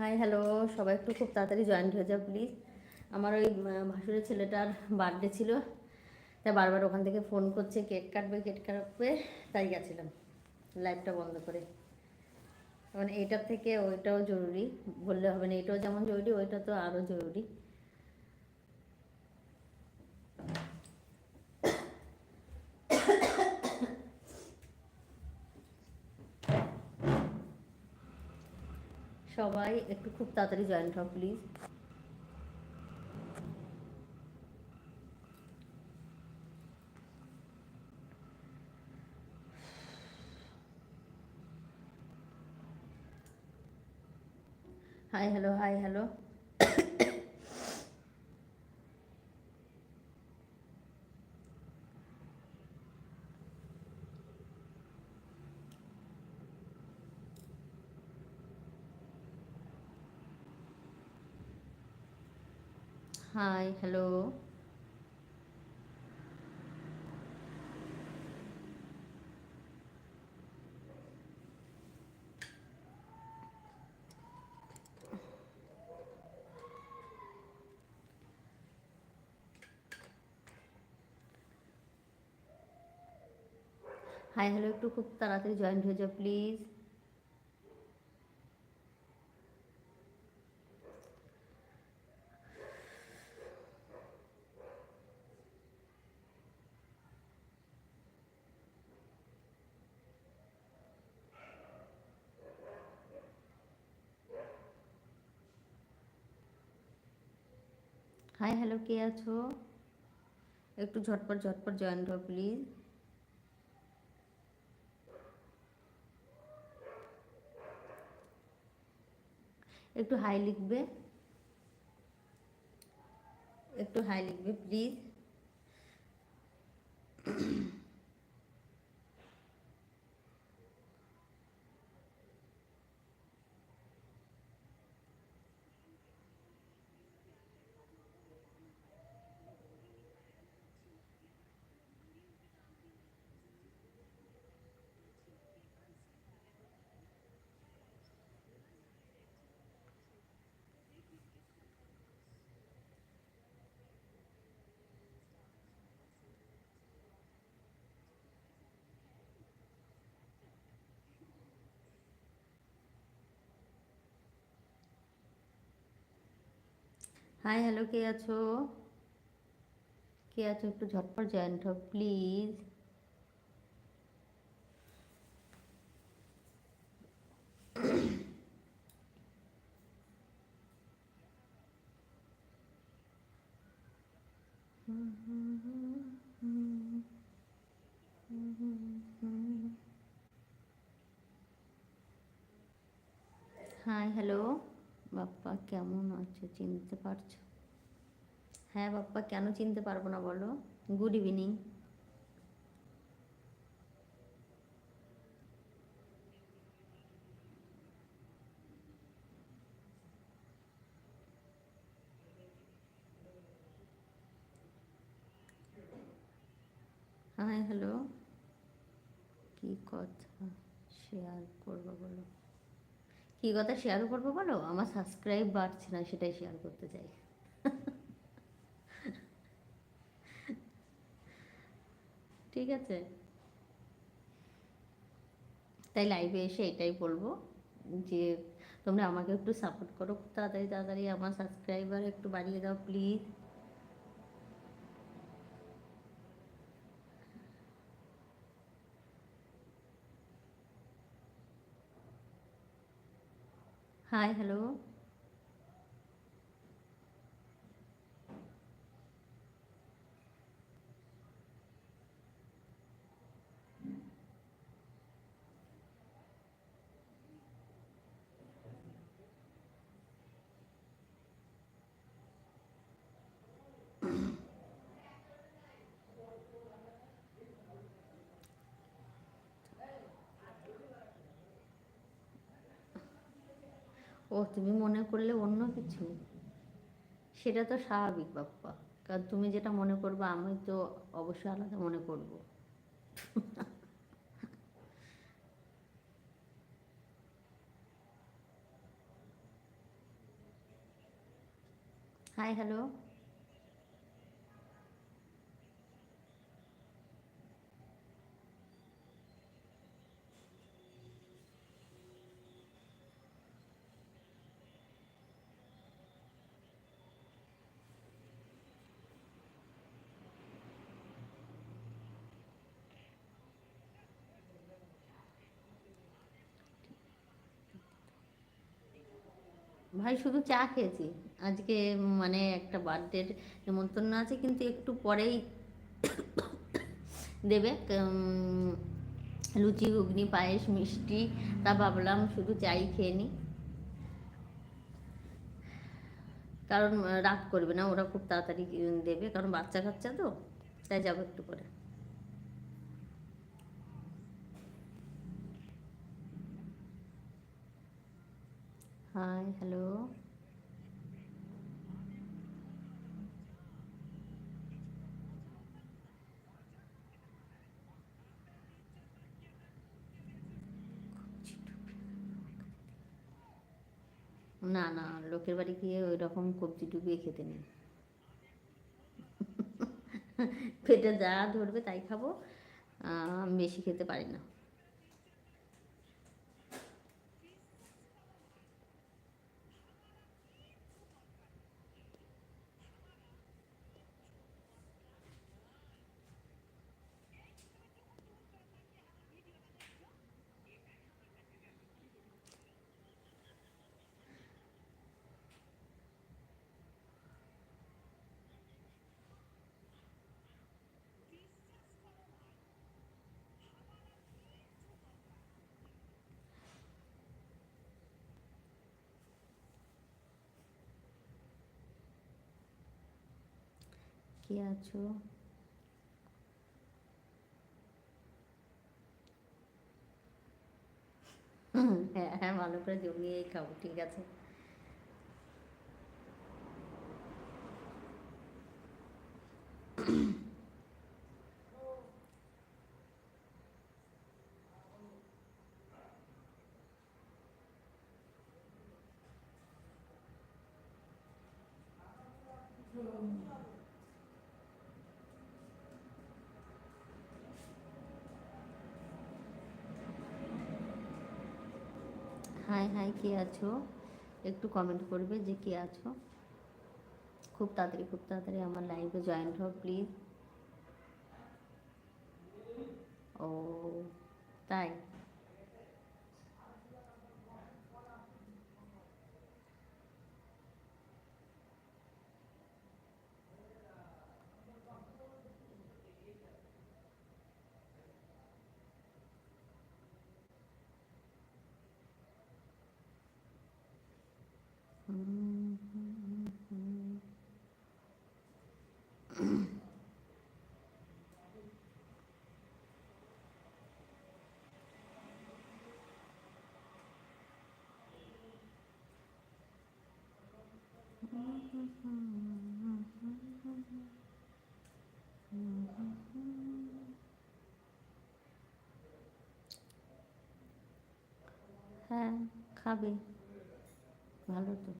Hi hello সবাই একটু খুব তাড়াতাড়ি জয়েন্ট হয়ে যাও প্লিজ আমার ওই ভাসুরের ছেলেটার বার্থডে ছিল। তাই বারবার ওখান থেকে ফোন করছে কেক কাটবে কেক কাটবে। তাই গেছিলাম লাইভটা বন্ধ করে। মানে এইটার থেকে ওইটাও জরুরি। বললে হবে না, এটাও যেমন জরুরি, ওইটা তো আরও জরুরি। সবাই একটু খুব তাড়াতাড়ি জয়েন্ট হও please hi hello hi hello hi hello hi hello একটু খুব তাড়াতাড়ি জয়েন্ট হয়ে যাও প্লিজ হাই হ্যালো, কে আছো? একটু ঝটপট ঝটপট জয়েন হো প্লিজ একটু হাই লিখবে। একটু হাই লিখবে প্লিজ হাই হ্যালো কে আছো? কে আছো? একটু ঝটপট জয়েন হও প্লিজ হাই হ্যালো বাপ্পা, কেমন আছো? চিনতে পারছ? হ্যাঁ বাপ্পা, কেন চিনতে পারব না বলো? গুড ইভিনিং হ্যাঁ হ্যালো কি কথা? শেয়ার করব বলো। কি কথা শেয়ার করব বলো? আমার সাবস্ক্রাইব বাড়ছে না, সেটাই শেয়ার করতে চাই। ঠিক আছে? তাই লাইভে এসে এটাই বলব যে, তোমরা আমাকে একটু সাপোর্ট করো। তাড়াতাড়ি তাড়াতাড়ি আমার সাবস্ক্রাইবার একটু বাড়িয়ে দাও প্লিজ হাই হ্যালো ও, তুমি মনে করলে অন্য কিছু? সেটা তো স্বাভাবিক, বাপ্পা। কারণ তুমি যেটা মনে করবে, আমি তো অবশ্যই আলাদা মনে করব। Hi, hello. ভাই শুধু চা খেয়েছি। আজকে মানে একটা বার্থডের নেমন্তন্ন আছে, কিন্তু একটু পরেই দেবে। লুচি, ঘুগনি, পায়েস, মিষ্টি, তা ভাবলাম শুধু চাই খেয়ে নিই। কারণ, রাত করবে না, ওরা খুব তাড়াতাড়ি দেবে, কারণ বাচ্চা কাচ্চা তো, তাই যাব একটু পরে। হাই হ্যালো না না, লোকের বাড়ি গিয়ে ওই রকম কবজি ডুবিয়ে খেতে নেই। পেটে যা ধরবে তাই খাব। বেশি খেতে পারি না। কে আছো? হ্যাঁ হ্যাঁ ভালো করে জমিয়েই খাব ঠিক আছে। হাই হাই, কে আছো? একটু কমেন্ট করবে যে কে আছো? খুব তাড়াতাড়ি খুব তাড়াতাড়ি আমার লাইভে জয়েন্ট হও প্লিজ ও, তাই? হ্যাঁ খাবে। ভালো তো।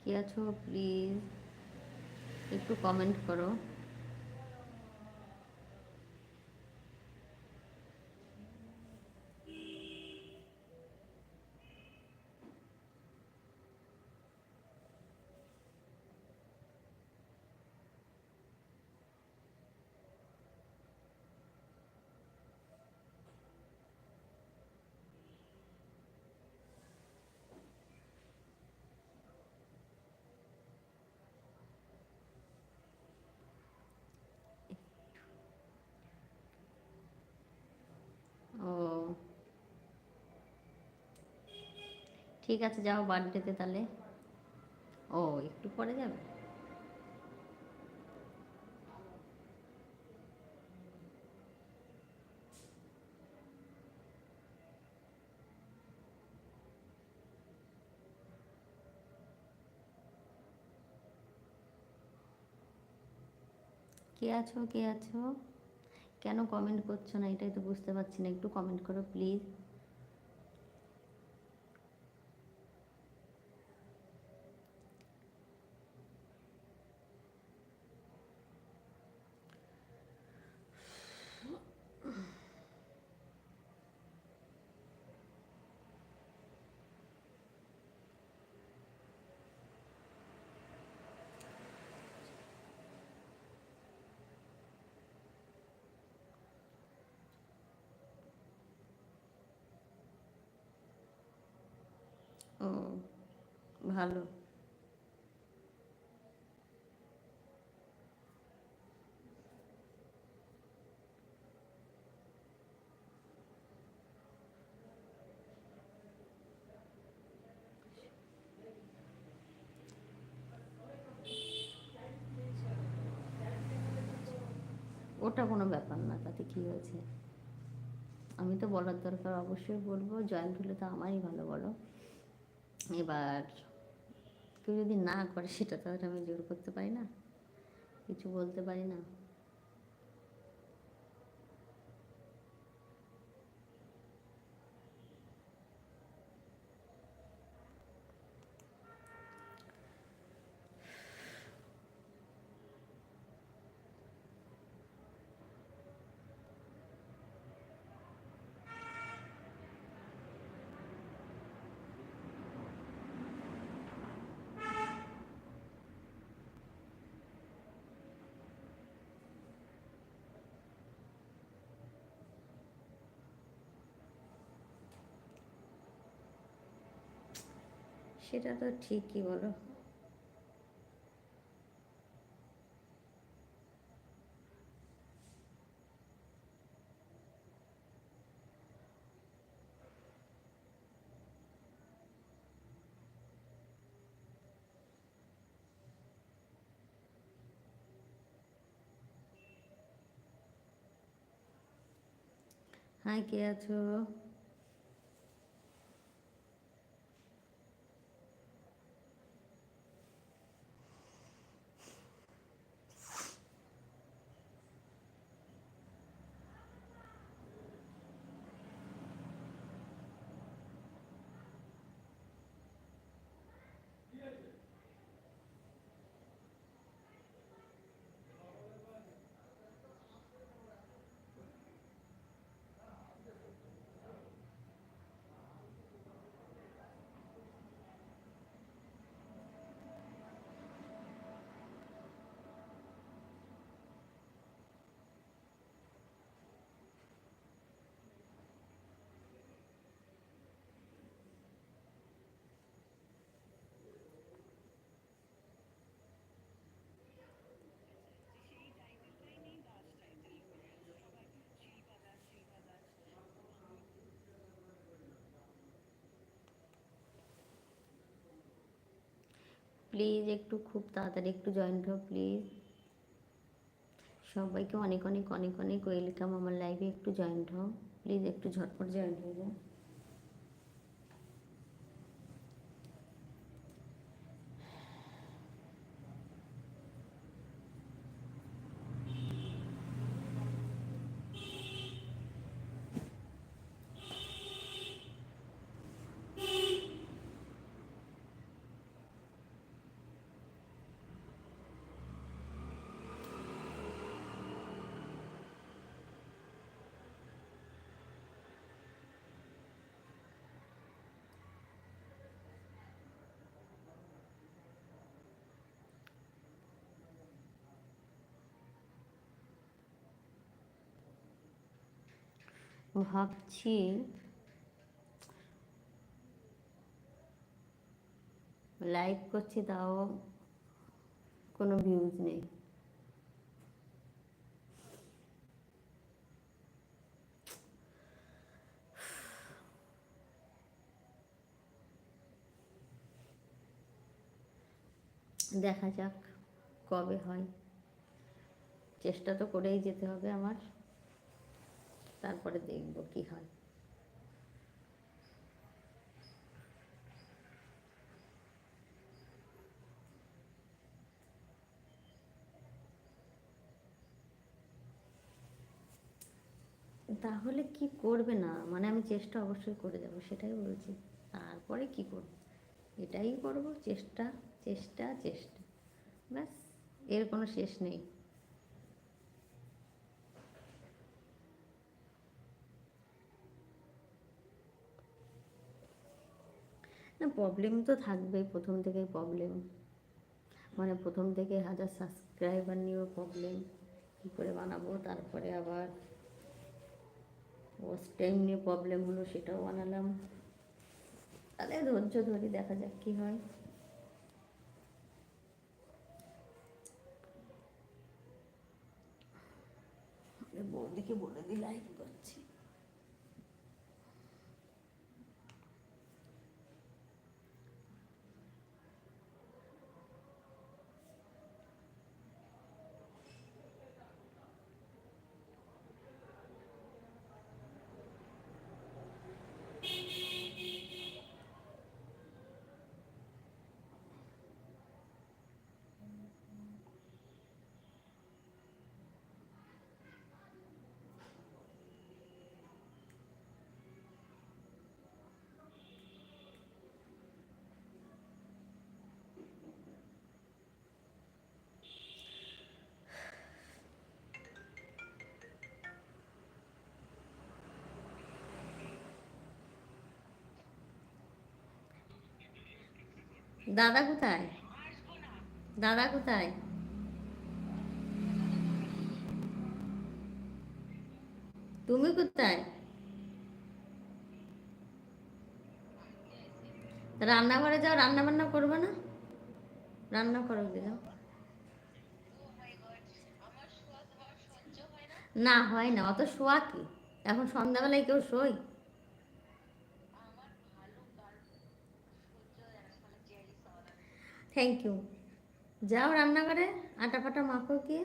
কি আছো প্লিজ একটু কমেন্ট করো ও ঠিক আছে, যাও বার্থডেতে তাহলে। ও, একটু পরে যাবে? কে আছো কে আছো? কেন কমেন্ট করছ না? এটাই তো বুঝতে পারছি না। একটু কমেন্ট করো প্লিজ ভালো। ওটা কোনো ব্যাপার না, তাতে কী হয়েছে? আমি তো বলার দরকার অবশ্যই বলব জয়েন্ট হলে তো আমারই ভালো, বলো। এবার কেউ যদি না করে সেটা তো আমি জোর করতে পারি না? কিছু বলতে পারি না? সেটা তো ঠিকই বলো। হাই কে আছো? প্লিজ একটু খুব তাড়াতাড়ি একটু জয়েন্ট হোক প্লিজ সবাইকে অনেক অনেক অনেক অনেক ওয়েলকাম আমার লাইভে একটু জয়েন্ট হও প্লিজ একটু ঝটপট জয়েন্ট হয়ে যাও। ভাবছি লাইভ করছি, তাও কোনো ভিউজ নেই। দেখা যাক কবে হয়। চেষ্টা তো করেই যেতে হবে আমার। তারপরে দেখব কি হয়। তাহলে কি করবে না? মানে আমি চেষ্টা অবশ্যই করে যাব, সেটাই বলছি। তারপরে কি করব? এটাই করব, চেষ্টা চেষ্টা চেষ্টা। ব্যাস, এর কোনো শেষ নেই। না প্রবলেম তো থাকবেই, প্রথম থেকেই প্রবলেম মানে প্রথম থেকে হাজার সাবস্ক্রাইবার নিয়েও প্রবলেম কী করে বানাবো? তারপরে আবার ওয়াচ টাইম নিয়ে প্রবলেম হলো, সেটাও বানালাম। তাহলে ধৈর্য ধরি দেখা যাক কী হয়। বৌদিকে বলে দিই লাইভ করছি দাদা কোথায়? দাদা কোথায়? তুমি কোথায়? রান্নাঘরে যাও রান্না বান্না করবে না? রান্না করো যাও। না, হয় না, অত শোয়া কি? এখন সন্ধ্যাবেলায় কেউ শোয়? থ্যাংক ইউ যাও রান্নাঘরে, আটা ফাটা মাখো গিয়ে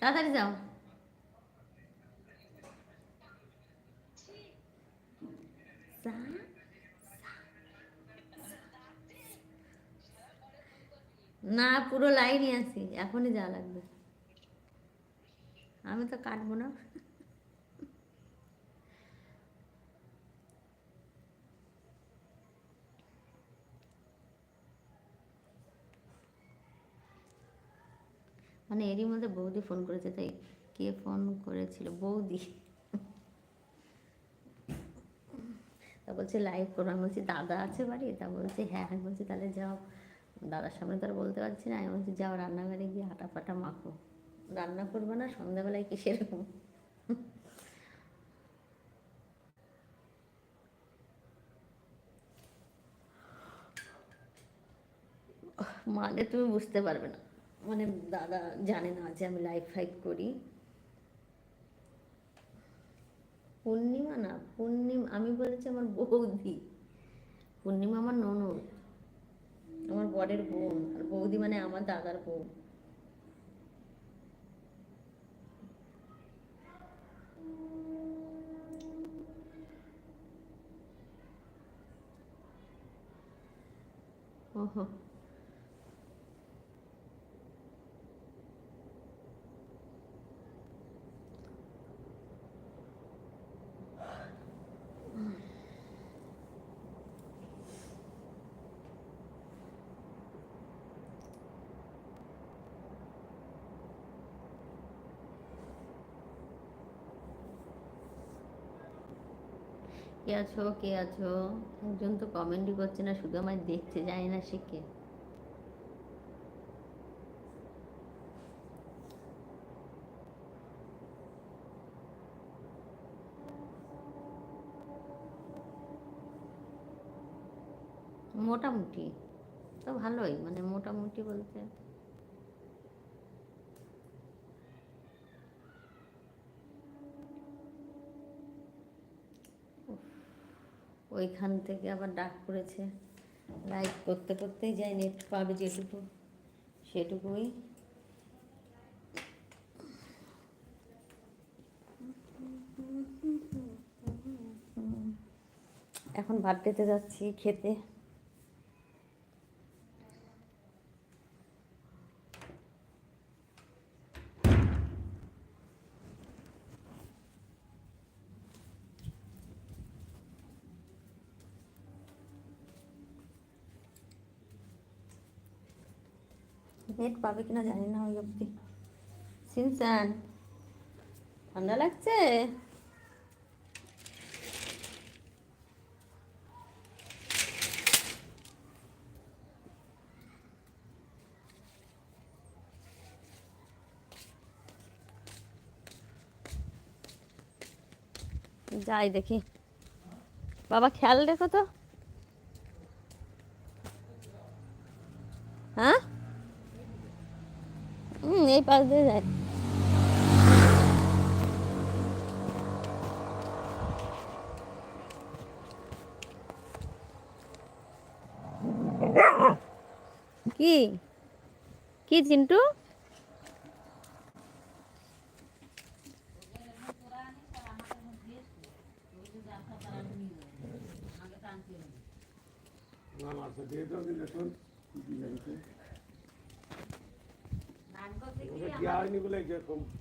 তাড়াতাড়ি যাও। না, পুরো লাইনই আছি, এখনই যাওয়া লাগবে। আমি তো কাটবো না। মানে এরই মধ্যে বৌদি ফোন করেছে, তাই কে ফোন করেছিল? বৌদি। তা বলছে লাইভ করব আমি বলছি, দাদা আছে বাড়ি? তা বলছে হ্যাঁ। আমি বলছি, তাহলে যাও। দাদার সামনে তো আর বলতে পারছি না। আমি বলছি, যাও রান্নাঘরে গিয়ে আটা ফাটা মাখো। রান্না করব না, সন্ধ্যাবেলায় কি সেরকম? মানে তুমি বুঝতে পারবে না। মানে দাদা জানে না যে আমি লাইফ ফাইভ করি। পূর্ণিমা না, পূর্ণিমা, আমি বলেছি আমার বৌদি। পূর্ণিমা আমার ননদ। আমার বরের বোন। আর বৌদি মানে আমার দাদার বোন। 呵呵 কে আছো কে আছো? একজন তো কমেন্টই করছে না, শুধু আমায় দেখছে, জানি না সে কে। মোটামুটি, তো ভালোই মানে মোটামুটি বলতে ওইখান থেকে আবার ডাক করেছে। লাইভ করতে করতেই যাই নেট পাবে যেটুকু, সেটুকুই। এখন ভাত পেতে যাচ্ছি খেতে। নেট পাবে কিনা জানি না ওই অবধি। সিনচান ঠান্ডা লাগছে? যাই দেখি। বাবা, খেয়াল রেখো তো হ্যাঁ হুম এই পাশ দিয়ে যায় কি? কি চিন্টু? হয়নি